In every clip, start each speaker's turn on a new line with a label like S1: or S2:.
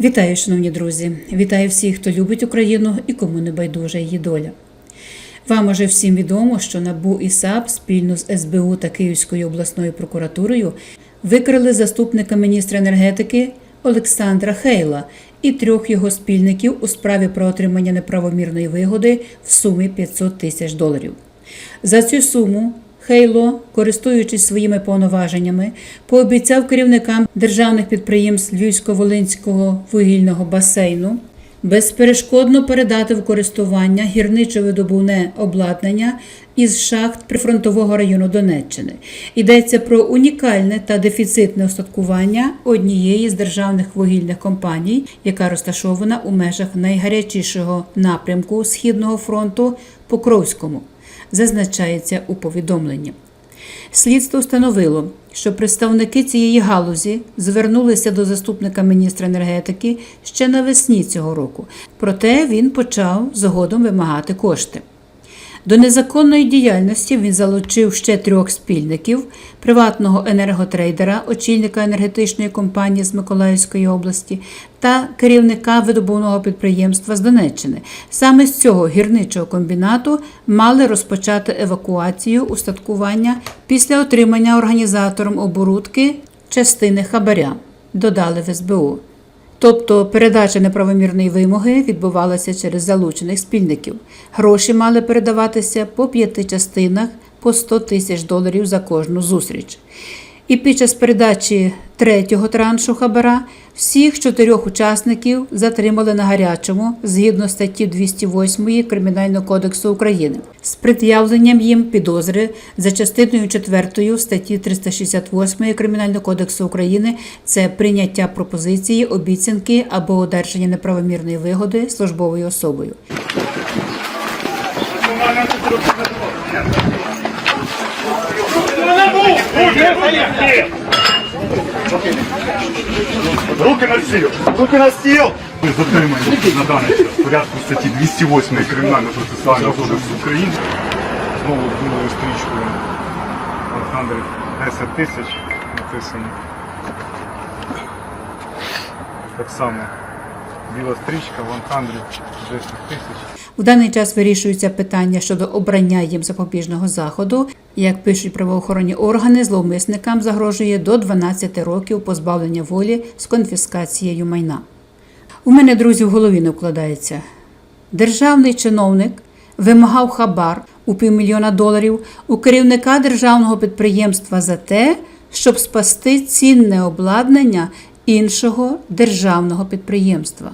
S1: Вітаю, шановні друзі! Вітаю всіх, хто любить Україну і кому не байдужа її доля. Вам уже всім відомо, що НАБУ і САП спільно з СБУ та Київською обласною прокуратурою викрили заступника міністра енергетики Олександра Хейла і трьох його спільників у справі про отримання неправомірної вигоди в сумі 500 тисяч доларів. За цю суму Хейло, користуючись своїми повноваженнями, пообіцяв керівникам державних підприємств Львівсько-Волинського вугільного басейну безперешкодно передати в користування гірничо-видобувне обладнання із шахт прифронтового району Донеччини. Йдеться про унікальне та дефіцитне остаткування однієї з державних вугільних компаній, яка розташована у межах найгарячішого напрямку Східного фронту Покровському зазначається у повідомленні. Слідство встановило, що представники цієї галузі звернулися до заступника міністра енергетики ще навесні цього року, проте він почав згодом вимагати кошти. До незаконної діяльності він залучив ще трьох спільників: приватного енерготрейдера, очільника енергетичної компанії з Миколаївської області та керівника видобувного підприємства з Донеччини. Саме з цього гірничого комбінату мали розпочати евакуацію устаткування після отримання організатором оборудки частини хабаря. Додали в СБУ. Тобто передача неправомірної вимоги відбувалася через залучених спільників. Гроші мали передаватися по п'яти частинах по 100 тисяч доларів за кожну зустріч. І під час передачі третього траншу хабара всіх чотирьох учасників затримали на гарячому згідно статті 208 Кримінального кодексу України з пред'явленням їм підозри за частиною 4 статті 368 Кримінального кодексу України це прийняття пропозиції, обіцянки або одержання неправомірної вигоди службовою особою.
S2: Руки на стіл! Руки на стіл! Ви затримані на даний час в порядку статті 208 Кримінального процесуального кодексу України. Знову білою стрічкою Олександр 10 тисяч написано. Так само біла стрічка в 10 тисяч.
S1: У даний час вирішується питання щодо обрання їм запобіжного заходу. Як пишуть правоохоронні органи, зловмисникам загрожує до 12 років позбавлення волі з конфіскацією майна. У мене, друзі, в голові не вкладається. Державний чиновник вимагав хабар у півмільйона доларів у керівника державного підприємства за те, щоб спасти цінне обладнання іншого державного підприємства.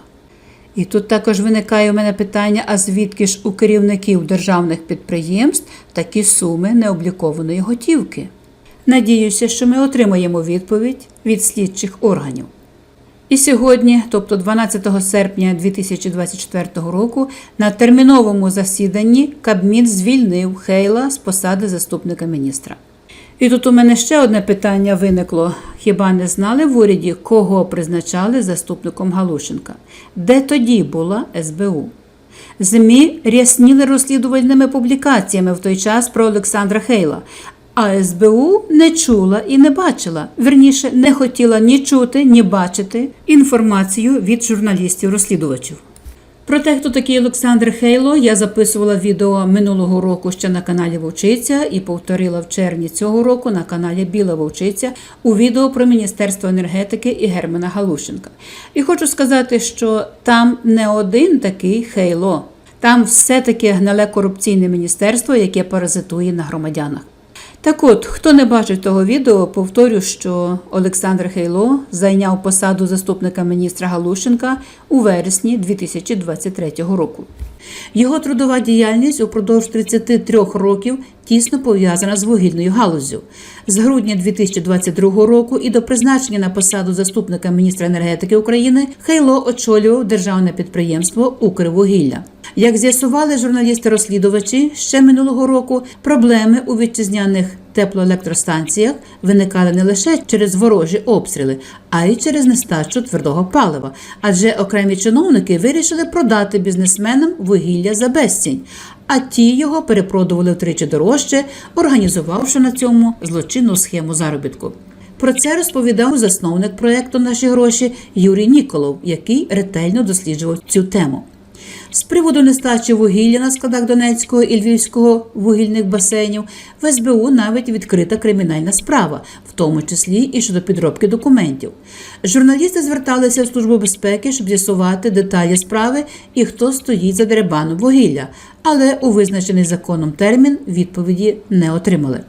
S1: І тут також виникає у мене питання: а звідки ж у керівників державних підприємств такі суми необлікованої готівки? Надіюся, що ми отримаємо відповідь від слідчих органів. І сьогодні, тобто 12 серпня 2024 року, на терміновому засіданні Кабмін звільнив Хейла з посади заступника міністра. І тут у мене ще одне питання виникло: хіба не знали в уряді, кого призначали заступником Галушенка? Де тоді була СБУ? ЗМІ рясніли розслідувальними публікаціями в той час про Олександра Хейла, а СБУ не чула і не бачила, верніше не хотіла ні чути, ні бачити інформацію від журналістів-розслідувачів. Про те, хто такий Олександр Хейло, я записувала відео минулого року ще на каналі Вовчиця і повторила в червні цього року на каналі Біла Вовчиця у відео про Міністерство енергетики і Германа Галушенка. І хочу сказати, що там не один такий Хейло, там все таки гниле корупційне міністерство, яке паразитує на громадянах. Так от, хто не бачив того відео, повторю, що Олександр Хейло зайняв посаду заступника міністра Галушенка у вересні 2023 року. Його трудова діяльність упродовж 33 років тісно пов'язана з вугільною галуззю. З грудня 2022 року і до призначення на посаду заступника міністра енергетики України Хейло очолював державне підприємство Укрвугілля. Як з'ясували журналісти-розслідувачі ще минулого року, проблеми у вітчизняних теплоелектростанціях виникали не лише через ворожі обстріли, а й через нестачу твердого палива. Адже окремі чиновники вирішили продати бізнесменам вугілля за безцінь, а ті його перепродували втричі дорожче, організувавши на цьому злочинну схему заробітку. Про це розповідав засновник проекту Наші гроші Юрій Ніколов, який ретельно досліджував цю тему. З приводу нестачі вугілля на складах Донецького і Львівського вугільних басейнів в СБУ навіть відкрита кримінальна справа, в тому числі і щодо підробки документів. Журналісти зверталися в службу безпеки, щоб з'ясувати деталі справи і хто стоїть за деребаном вугілля, але у визначений законом термін відповіді не отримали.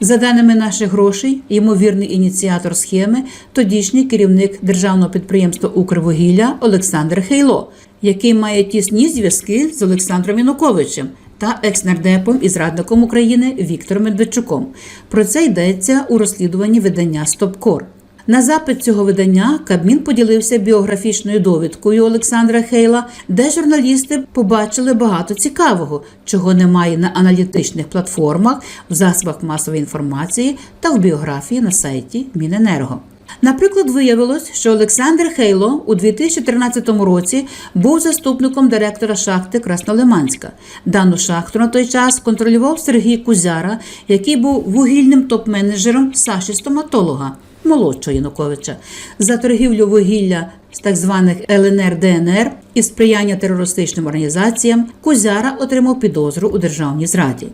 S1: За даними наших грошей, ймовірний ініціатор схеми, тодішній керівник державного підприємства Укрвугілля Олександр Хейло, який має тісні зв'язки з Олександром Януковичем та екснардепом і зрадником України Віктором Медведчуком. Про це йдеться у розслідуванні видання Стопкор. На запит цього видання Кабмін поділився біографічною довідкою Олександра Хейла, де журналісти побачили багато цікавого, чого немає на аналітичних платформах, в засобах масової інформації та в біографії на сайті Міненерго. Наприклад, виявилось, що Олександр Хейло у 2013 році був заступником директора шахти Краснолиманська. Дану шахту на той час контролював Сергій Кузяра, який був вугільним топ-менеджером Саші стоматолога молодшого Януковича за торгівлю вугілля з так званих ЛНР ДНР і сприяння терористичним організаціям Кузяра отримав підозру у державній зраді.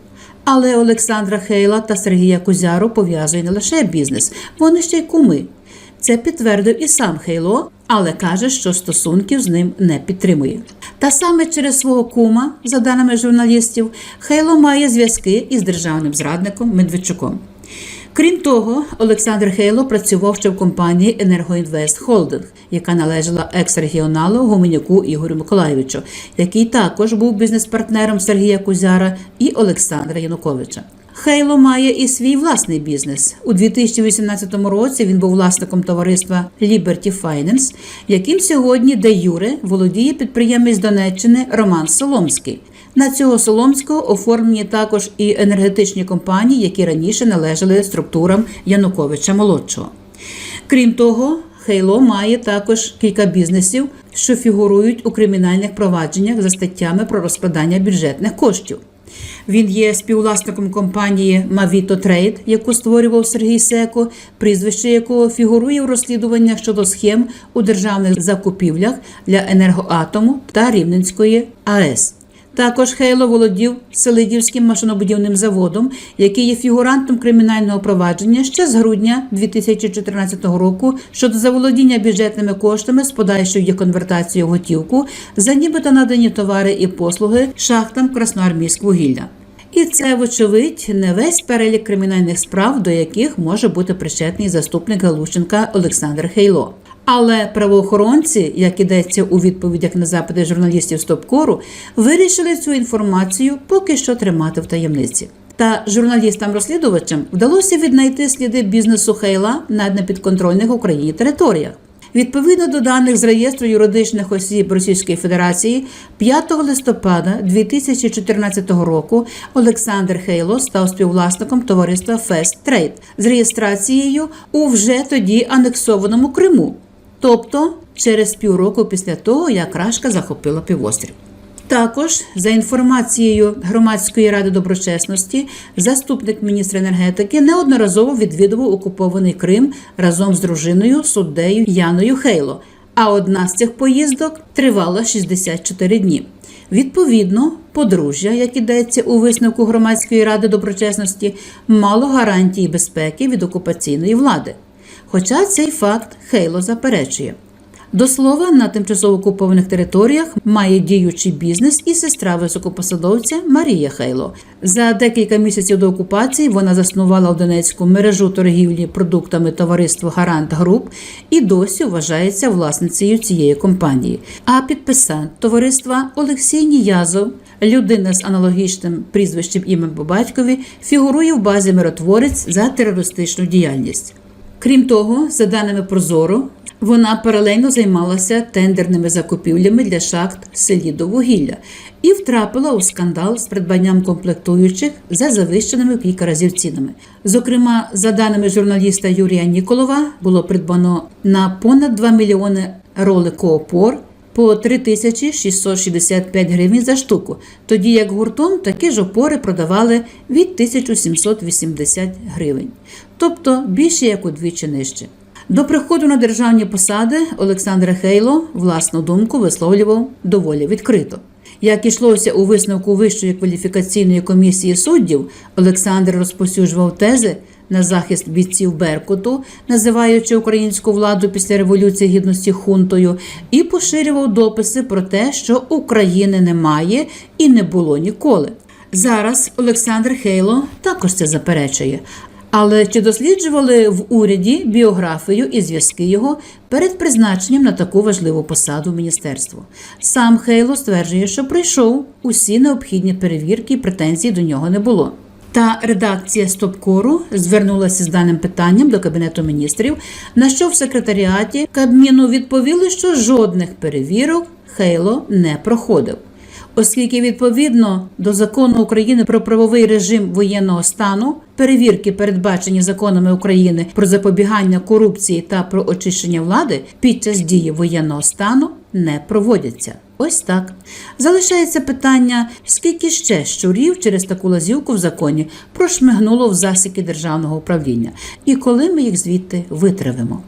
S1: Але Олександра Хейла та Сергія Кузяру пов'язує не лише бізнес, вони ще й куми. Це підтвердив і сам Хейло, але каже, що стосунків з ним не підтримує. Та саме через свого кума, за даними журналістів, Хейло має зв'язки із державним зрадником Медведчуком. Крім того, Олександр Хейло працював ще в компанії Енергоінвест Холдинг, яка належала екс-регіоналу Гуменюку Ігорю Миколаєвичу, який також був бізнес-партнером Сергія Кузяра і Олександра Януковича. Хейло має і свій власний бізнес. У 2018 році він був власником товариства Liberty Finance, яким сьогодні де Юре володіє підприємець Донеччини Роман Соломський. На цього Соломського оформлені також і енергетичні компанії, які раніше належали структурам Януковича молодшого. Крім того, Хейло має також кілька бізнесів, що фігурують у кримінальних провадженнях за статтями про розкладання бюджетних коштів. Він є співвласником компанії Mavito Trade, яку створював Сергій Секо, прізвище якого фігурує в розслідуваннях щодо схем у державних закупівлях для енергоатому та Рівненської АЕС. Також Хейло володів Селидівським машинобудівним заводом, який є фігурантом кримінального провадження ще з грудня 2014 року щодо заволодіння бюджетними коштами з подальшою їх конвертацією готівку за нібито надані товари і послуги шахтам Красноармійськвугілля. І це, вочевидь, не весь перелік кримінальних справ, до яких може бути причетний заступник Галущенка Олександр Хейло. Але правоохоронці, як ідеться у відповідях на запити журналістів Стопкору, вирішили цю інформацію поки що тримати в таємниці. Та журналістам-розслідувачам вдалося віднайти сліди бізнесу Хейла на непідконтрольних Україні територіях. Відповідно до даних з реєстру юридичних осіб Російської Федерації, 5 листопада 2014 року Олександр Хейло став співвласником товариства Фест Трейд з реєстрацією у вже тоді анексованому Криму, тобто через півроку після того, як Рашка захопила півострів. Також, за інформацією громадської ради доброчесності, заступник міністра енергетики неодноразово відвідував окупований Крим разом з дружиною суддею Яною Хейло. А одна з цих поїздок тривала 64 дні. Відповідно, подружжя, як ідеться у висновку громадської ради доброчесності, мало гарантії безпеки від окупаційної влади. Хоча цей факт Хейло заперечує. До слова, на тимчасово окупованих територіях має діючий бізнес і сестра високопосадовця Марія Хейло. За декілька місяців до окупації вона заснувала в Донецьку мережу торгівлі продуктами товариства Гарант Груп і досі вважається власницею цієї компанії. А підписант товариства Олексій Ніязов, людина з аналогічним прізвищем ім'ям по батькові, фігурує в базі миротворець за терористичну діяльність. Крім того, за даними Прозоро, вона паралельно займалася тендерними закупівлями для шахт селідовугілля і втрапила у скандал з придбанням комплектуючих за завищеними в кілька разів цінами. Зокрема, за даними журналіста Юрія Ніколова, було придбано на понад 2 мільйони ролико опор, по 3665 гривень за штуку, тоді як гуртом такі ж опори продавали від 1780 гривень, тобто більше як удвічі нижче. До приходу на державні посади Олександр Хейло власну думку висловлював доволі відкрито. Як ішлося у висновку Вищої кваліфікаційної комісії суддів, Олександр розповсюджував тези на захист бійців Беркуту, називаючи українську владу після революції гідності хунтою, і поширював дописи про те, що України немає і не було ніколи. Зараз Олександр Хейло також це заперечує. Але чи досліджували в уряді біографію і зв'язки його перед призначенням на таку важливу посаду в міністерство? Сам Хейло стверджує, що пройшов усі необхідні перевірки і претензій до нього не було. Та редакція Стопкору звернулася з даним питанням до кабінету міністрів, на що в секретаріаті Кабміну відповіли, що жодних перевірок Хейло не проходив оскільки відповідно до закону України про правовий режим воєнного стану перевірки, передбачені законами України про запобігання корупції та про очищення влади під час дії воєнного стану не проводяться. Ось так залишається питання, скільки ще щурів через таку лазівку в законі прошмигнуло в засіки державного управління, і коли ми їх звідти витравимо.